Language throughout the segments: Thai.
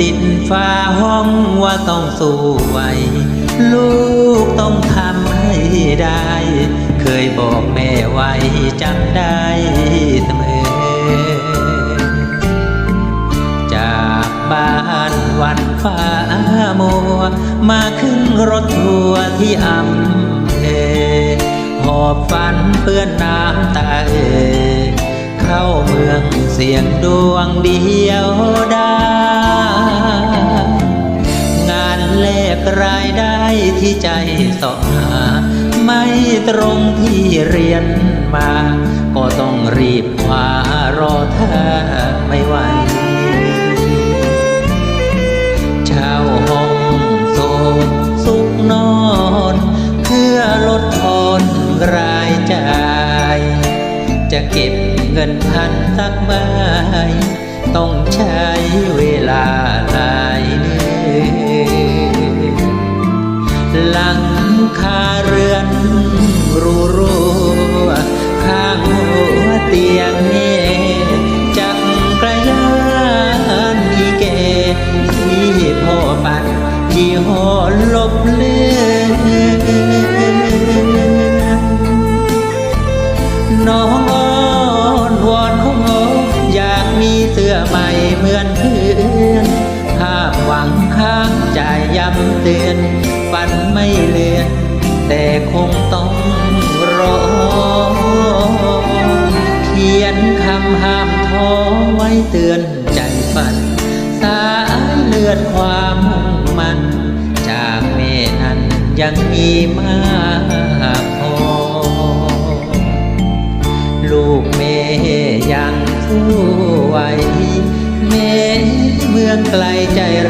ติดฟ้าห้องว่าต้องสู้ไหวลูกต้องทำให้ได้ เคยบอกแม่ไว้จำได้เสมอ จากบ้านวันฟ้ามัว มาขึ้นรถทัวร์ที่อำเภอหอบฝันเปื้อนน้ำตาเอเข้าเมืองเสียงดวงเดียวได้ แลกรายได้ที่ใจสอหา ไม่ตรงที่เรียนมา ก็ต้องรีบคว้ารอถ้าไม่ไหวเช่าห้องโสดสุขนอน เพื่อลดทอนรายจ่าย จะเก็บเงินพันสักใบต้องใช้เวลา งคาเรือนรูรูข้างหัวเตียงเน่จักกระยานอีเกที่พ่อปัดยี่ห้อลบเลือนน้องอ้อนวอนขออยากมีเสื้อใหม่เหมือนเพื่อนภาพหวังข้างใจย้ำเตือน ฝันไม่เลือน แต่คงต้องรอ เขียนคำห้ามท้อไว้เตือนใจฝัน สายเลือดความมุ่งมัน จากแม่นั้นยังมีมากพอ ลูกแม่ยังสู้ไหวแม่เมืองไกลใจร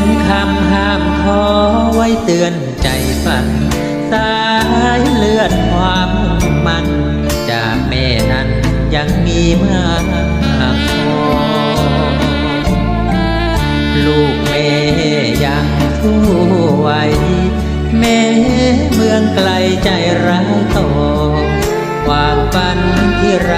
นคำห้ามท้อไว้เตือนใจฝัน สายเลือดความมุ่งมันจากแม่นั้นยังมีมากพอลูกแม่ยังสู้ไหวแม่เมืองไกลใจร้ายต่อความฝันที่ร